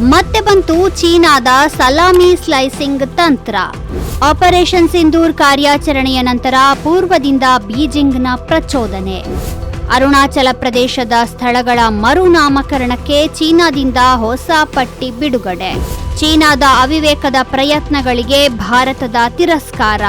ಮತ್ತೆ ಬಂತು ಚೀನಾದ ಸಲಾಮಿ ಸ್ಲೈಸಿಂಗ್ ತಂತ್ರ. ಆಪರೇಷನ್ ಸಿಂಧೂರ್ ಕಾರ್ಯಾಚರಣೆಯ ನಂತರ ಪೂರ್ವದಿಂದ ಬೀಜಿಂಗ್ನ ಪ್ರಚೋದನೆ. ಅರುಣಾಚಲ ಪ್ರದೇಶದ ಸ್ಥಳಗಳ ಮರುನಾಮಕರಣಕ್ಕೆ ಚೀನಾದಿಂದ ಹೊಸ ಪಟ್ಟಿ ಬಿಡುಗಡೆ. ಚೀನಾದ ಅವಿವೇಕದ ಪ್ರಯತ್ನಗಳಿಗೆ ಭಾರತದ ತಿರಸ್ಕಾರ.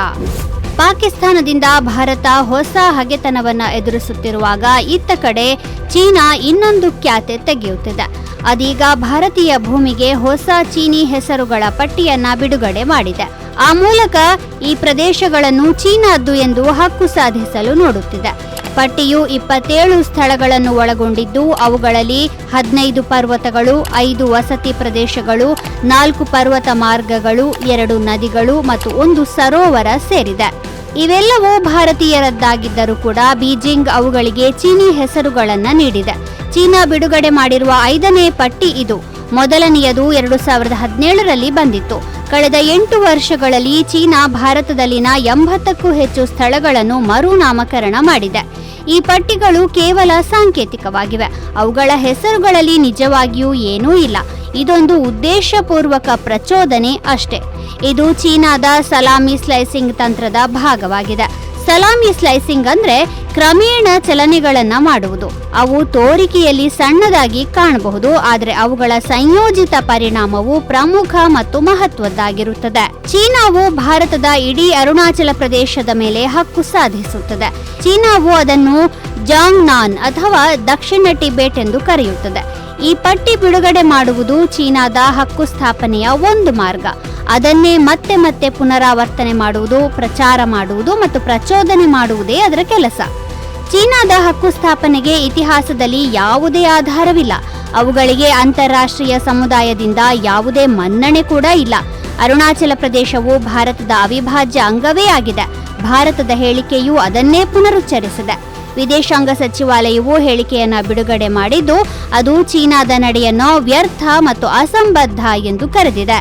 ಪಾಕಿಸ್ತಾನದಿಂದ ಭಾರತ ಹೊಸ ಹಗೆತನವನ್ನು ಎದುರಿಸುತ್ತಿರುವಾಗ ಇತ್ತ ಕಡೆ ಚೀನಾ ಇನ್ನೊಂದು ಖ್ಯಾತೆ ತೆಗೆಯುತ್ತಿದೆ. ಅದೀಗ ಭಾರತೀಯ ಭೂಮಿಗೆ ಹೊಸ ಚೀನಿ ಹೆಸರುಗಳ ಪಟ್ಟಿಯನ್ನ ಬಿಡುಗಡೆ ಮಾಡಿದೆ. ಆ ಮೂಲಕ ಈ ಪ್ರದೇಶಗಳನ್ನು ಚೀನಾದ್ದು ಎಂದು ಹಕ್ಕು ಸಾಧಿಸಲು ನೋಡುತ್ತಿದೆ. ಪಟ್ಟಿಯು ಇಪ್ಪತ್ತೇಳು ಸ್ಥಳಗಳನ್ನು ಒಳಗೊಂಡಿದ್ದು, ಅವುಗಳಲ್ಲಿ ಹದಿನೈದು ಪರ್ವತಗಳು, ಐದು ವಸತಿ ಪ್ರದೇಶಗಳು, ನಾಲ್ಕು ಪರ್ವತ ಮಾರ್ಗಗಳು, ಎರಡು ನದಿಗಳು ಮತ್ತು ಒಂದು ಸರೋವರ ಸೇರಿದೆ. ಇವೆಲ್ಲವೂ ಭಾರತೀಯರದ್ದಾಗಿದ್ದರೂ ಕೂಡ ಬೀಜಿಂಗ್ ಅವುಗಳಿಗೆ ಚೀನಿ ಹೆಸರುಗಳನ್ನು ನೀಡಿದೆ. ಚೀನಾ ಬಿಡುಗಡೆ ಮಾಡಿರುವ ಐದನೇ ಪಟ್ಟಿ ಇದು. ಮೊದಲನೆಯದು ಎರಡು ಸಾವಿರದ ಹದಿನೇಳರಲ್ಲಿ ಬಂದಿತ್ತು. ಕಳೆದ ಎಂಟು ವರ್ಷಗಳಲ್ಲಿ ಚೀನಾ ಭಾರತದಲ್ಲಿನ ಎಂಬತ್ತಕ್ಕೂ ಹೆಚ್ಚು ಸ್ಥಳಗಳನ್ನು ಮರುನಾಮಕರಣ ಮಾಡಿದೆ. ಈ ಪಟ್ಟಿಗಳು ಕೇವಲ ಸಾಂಕೇತಿಕವಾಗಿವೆ. ಅವುಗಳ ಹೆಸರುಗಳಲ್ಲಿ ನಿಜವಾಗಿಯೂ ಏನೂ ಇಲ್ಲ. ಇದೊಂದು ಉದ್ದೇಶಪೂರ್ವಕ ಪ್ರಚೋದನೆ ಅಷ್ಟೇ. ಇದು ಚೀನಾದ ಸಲಾಮಿ ಸ್ಲೈಸಿಂಗ್ ತಂತ್ರದ ಭಾಗವಾಗಿದೆ. ಸಲಾಮಿ ಸ್ಲೈಸಿಂಗ್ ಅಂದ್ರೆ ಕ್ರಮೇಣ ಚಲನೆಗಳನ್ನ ಮಾಡುವುದು. ಅವು ತೋರಿಕೆಯಲ್ಲಿ ಸಣ್ಣದಾಗಿ ಕಾಣಬಹುದು, ಆದರೆ ಅವುಗಳ ಸಂಯೋಜಿತ ಪರಿಣಾಮವು ಪ್ರಮುಖ ಮತ್ತು ಮಹತ್ವದ್ದಾಗಿರುತ್ತದೆ. ಚೀನಾವು ಭಾರತದ ಇಡೀ ಅರುಣಾಚಲ ಪ್ರದೇಶದ ಮೇಲೆ ಹಕ್ಕು ಸಾಧಿಸುತ್ತದೆ. ಚೀನಾವು ಅದನ್ನು ಜಾಂಗ್ನಾನ್ ಅಥವಾ ದಕ್ಷಿಣ ಟಿಬೆಟ್ ಎಂದು ಕರೆಯುತ್ತದೆ. ಈ ಪಟ್ಟಿ ಬಿಡುಗಡೆ ಮಾಡುವುದು ಚೀನಾದ ಹಕ್ಕು ಸ್ಥಾಪನೆಯ ಒಂದು ಮಾರ್ಗ. ಅದನ್ನೇ ಮತ್ತೆ ಮತ್ತೆ ಪುನರಾವರ್ತನೆ ಮಾಡುವುದು, ಪ್ರಚಾರ ಮಾಡುವುದು ಮತ್ತು ಪ್ರಚೋದನೆ ಮಾಡುವುದೇ ಅದರ ಕೆಲಸ. ಚೀನಾದ ಹಕ್ಕು ಸ್ಥಾಪನೆಗೆ ಇತಿಹಾಸದಲ್ಲಿ ಯಾವುದೇ ಆಧಾರವಿಲ್ಲ. ಅವುಗಳಿಗೆ ಅಂತಾರಾಷ್ಟ್ರೀಯ ಸಮುದಾಯದಿಂದ ಯಾವುದೇ ಮನ್ನಣೆ ಕೂಡ ಇಲ್ಲ. ಅರುಣಾಚಲ ಪ್ರದೇಶವು ಭಾರತದ ಅವಿಭಾಜ್ಯ ಅಂಗವೇ ಆಗಿದೆ. ಭಾರತದ ಹೇಳಿಕೆಯು ಅದನ್ನೇ ಪುನರುಚ್ಚರಿಸಿದೆ. ವಿದೇಶಾಂಗ ಸಚಿವಾಲಯವು ಹೇಳಿಕೆಯನ್ನು ಬಿಡುಗಡೆ ಮಾಡಿದ್ದು, ಅದು ಚೀನಾದ ನಡೆಯನ್ನು ವ್ಯರ್ಥ ಮತ್ತು ಅಸಂಬದ್ಧ ಎಂದು ಕರೆದಿದೆ.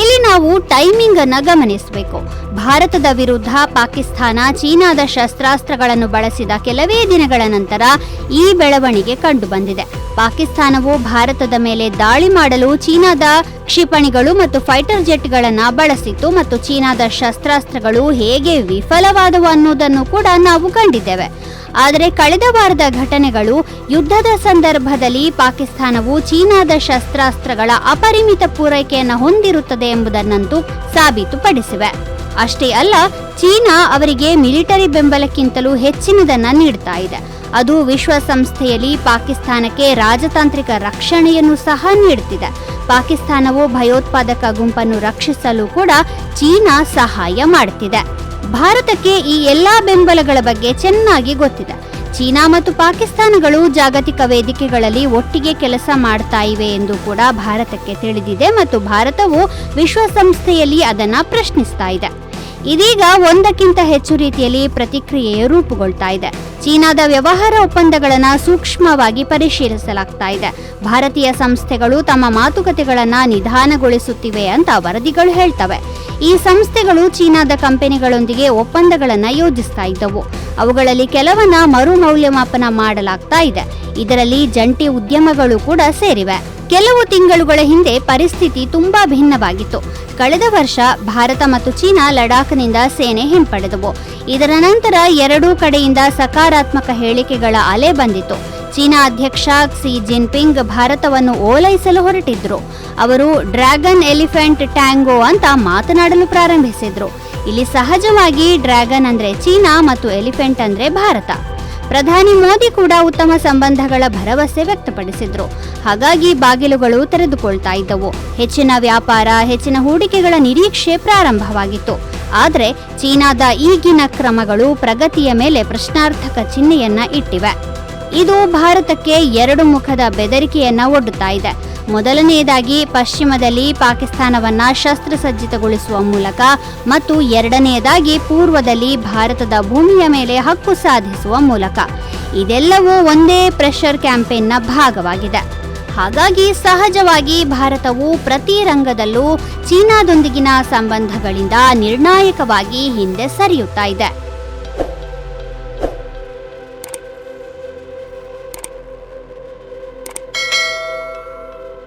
ಇಲ್ಲಿ ನಾವು ಟೈಮಿಂಗ್ ಅನ್ನು ಗಮನಿಸಬೇಕು. ಭಾರತದ ವಿರುದ್ಧ ಪಾಕಿಸ್ತಾನ, ಚೀನಾದ ಶಸ್ತ್ರಾಸ್ತ್ರಗಳನ್ನು ಬಳಸಿದ ಕೆಲವೇ ದಿನಗಳ ನಂತರ ಈ ಬೆಳವಣಿಗೆ ಕಂಡುಬಂದಿದೆ. ಪಾಕಿಸ್ತಾನವು ಭಾರತದ ಮೇಲೆ ದಾಳಿ ಮಾಡಲು ಚೀನಾದ ಕ್ಷಿಪಣಿಗಳು ಮತ್ತು ಫೈಟರ್ ಜೆಟ್ಗಳನ್ನು ಬಳಸಿತ್ತು ಮತ್ತು ಚೀನಾದ ಶಸ್ತ್ರಾಸ್ತ್ರಗಳು ಹೇಗೆ ವಿಫಲವಾದವು ಅನ್ನೋದನ್ನು ಕೂಡ ನಾವು ಕಂಡಿದ್ದೇವೆ. ಆದರೆ ಕಳೆದ ವಾರದ ಘಟನೆಗಳು ಯುದ್ಧದ ಸಂದರ್ಭದಲ್ಲಿ ಪಾಕಿಸ್ತಾನವು ಚೀನಾದ ಶಸ್ತ್ರಾಸ್ತ್ರಗಳ ಅಪರಿಮಿತ ಪೂರೈಕೆಯನ್ನು ಹೊಂದಿರುತ್ತದೆ ಎಂಬುದನ್ನಂತೂ ಸಾಬೀತುಪಡಿಸಿವೆ. ಅಷ್ಟೇ ಅಲ್ಲ, ಚೀನಾ ಅವರಿಗೆ ಮಿಲಿಟರಿ ಬೆಂಬಲಕ್ಕಿಂತಲೂ ಹೆಚ್ಚಿನದನ್ನ ನೀಡ್ತಾ ಇದೆ. ಅದು ವಿಶ್ವಸಂಸ್ಥೆಯಲ್ಲಿ ಪಾಕಿಸ್ತಾನಕ್ಕೆ ರಾಜತಾಂತ್ರಿಕ ರಕ್ಷಣೆಯನ್ನು ಸಹ ನೀಡುತ್ತಿದೆ ಪಾಕಿಸ್ತಾನವು ಭಯೋತ್ಪಾದಕ ಗುಂಪನ್ನು ರಕ್ಷಿಸಲು ಕೂಡ ಚೀನಾ ಸಹಾಯ ಮಾಡುತ್ತಿದೆ ಭಾರತಕ್ಕೆ ಈ ಎಲ್ಲಾ ಬೆಂಬಲಗಳ ಬಗ್ಗೆ ಚೆನ್ನಾಗಿ ಗೊತ್ತಿದೆ. ಚೀನಾ ಮತ್ತು ಪಾಕಿಸ್ತಾನಗಳು ಜಾಗತಿಕ ವೇದಿಕೆಗಳಲ್ಲಿ ಒಟ್ಟಿಗೆ ಕೆಲಸ ಮಾಡ್ತಾ ಇವೆ ಎಂದು ಕೂಡ ಭಾರತಕ್ಕೆ ತಿಳಿದಿದೆ ಮತ್ತು ಭಾರತವು ವಿಶ್ವಸಂಸ್ಥೆಯಲ್ಲಿ ಅದನ್ನು ಪ್ರಶ್ನಿಸ್ತಾ ಇದೆ. ಇದೀಗ ಒಂದಕ್ಕಿಂತ ಹೆಚ್ಚು ರೀತಿಯಲ್ಲಿ ಪ್ರತಿಕ್ರಿಯೆ ರೂಪುಗೊಳ್ತಾ ಇದೆ. ಚೀನಾದ ವ್ಯವಹಾರ ಒಪ್ಪಂದಗಳನ್ನು ಸೂಕ್ಷ್ಮವಾಗಿ ಪರಿಶೀಲಿಸಲಾಗ್ತಾ ಇದೆ. ಭಾರತೀಯ ಸಂಸ್ಥೆಗಳು ತಮ್ಮ ಮಾತುಕತೆಗಳನ್ನು ನಿಧಾನಗೊಳಿಸುತ್ತಿವೆ ಅಂತ ವರದಿಗಳು ಹೇಳ್ತವೆ. ಈ ಸಂಸ್ಥೆಗಳು ಚೀನಾದ ಕಂಪನಿಗಳೊಂದಿಗೆ ಒಪ್ಪಂದಗಳನ್ನು ಯೋಜಿಸ್ತಾ ಇದ್ದವು. ಅವುಗಳಲ್ಲಿ ಕೆಲವನ್ನ ಮರು ಮೌಲ್ಯಮಾಪನ ಮಾಡಲಾಗ್ತಾ ಇದೆ. ಇದರಲ್ಲಿ ಜಂಟಿ ಉದ್ಯಮಗಳು ಕೂಡ ಸೇರಿವೆ. ಕೆಲವು ತಿಂಗಳುಗಳ ಹಿಂದೆ ಪರಿಸ್ಥಿತಿ ತುಂಬಾ ಭಿನ್ನವಾಗಿತ್ತು. ಕಳೆದ ವರ್ಷ ಭಾರತ ಮತ್ತು ಚೀನಾ ಲಡಾಖ್ನಿಂದ ಸೇನೆ ಹಿಂಪಡೆದವು. ಇದರ ನಂತರ ಎರಡೂ ಕಡೆಯಿಂದ ಸಕಾರಾತ್ಮಕ ಹೇಳಿಕೆಗಳ ಅಲೆ ಬಂದಿತು ಚೀನಾ ಅಧ್ಯಕ್ಷ ಕ್ಸಿ ಜಿನ್ಪಿಂಗ್ ಭಾರತವನ್ನು ಓಲೈಸಲು ಹೊರಟಿದ್ರು. ಅವರು ಡ್ರ್ಯಾಗನ್ ಎಲಿಫೆಂಟ್ ಟ್ಯಾಂಗೋ ಅಂತ ಮಾತನಾಡಲು ಪ್ರಾರಂಭಿಸಿದ್ರು. ಇಲ್ಲಿ ಸಹಜವಾಗಿ ಡ್ರ್ಯಾಗನ್ ಅಂದ್ರೆ ಚೀನಾ ಮತ್ತು ಎಲಿಫೆಂಟ್ ಅಂದ್ರೆ ಭಾರತ. ಪ್ರಧಾನಿ ಮೋದಿ ಕೂಡ ಉತ್ತಮ ಸಂಬಂಧಗಳ ಭರವಸೆ ವ್ಯಕ್ತಪಡಿಸಿದ್ರು. ಹಾಗಾಗಿ ಬಾಗಿಲುಗಳು ತೆರೆದುಕೊಳ್ತಾ ಇದ್ದವು. ಹೆಚ್ಚಿನ ವ್ಯಾಪಾರ, ಹೆಚ್ಚಿನ ಹೂಡಿಕೆಗಳ ನಿರೀಕ್ಷೆ ಪ್ರಾರಂಭವಾಗಿತ್ತು. ಆದರೆ ಚೀನಾದ ಈಗಿನ ಕ್ರಮಗಳು ಪ್ರಗತಿಯ ಮೇಲೆ ಪ್ರಶ್ನಾರ್ಥಕ ಚಿಹ್ನೆಯನ್ನ ಇಟ್ಟಿವೆ. ಇದು ಭಾರತಕ್ಕೆ ಎರಡು ಮುಖದ ಬೆದರಿಕೆಯನ್ನ ಒಡ್ಡುತ್ತಾ ಇದೆ. ಮೊದಲನೆಯದಾಗಿ ಪಶ್ಚಿಮದಲ್ಲಿ ಪಾಕಿಸ್ತಾನವನ್ನು ಶಸ್ತ್ರಸಜ್ಜಿತಗೊಳಿಸುವ ಮೂಲಕ ಮತ್ತು ಎರಡನೆಯದಾಗಿ ಪೂರ್ವದಲ್ಲಿ ಭಾರತದ ಭೂಮಿಯ ಮೇಲೆ ಹಕ್ಕು ಸಾಧಿಸುವ ಮೂಲಕ. ಇದೆಲ್ಲವೂ ಒಂದೇ ಪ್ರೆಷರ್ ಕ್ಯಾಂಪೇನ್ನ ಭಾಗವಾಗಿದೆ. ಹಾಗಾಗಿ ಸಹಜವಾಗಿ ಭಾರತವು ಪ್ರತಿ ರಂಗದಲ್ಲೂ ಚೀನಾದೊಂದಿಗಿನ ಸಂಬಂಧಗಳಿಂದ ನಿರ್ಣಾಯಕವಾಗಿ ಹಿಂದೆ ಸರಿಯುತ್ತಾ ಇದೆ.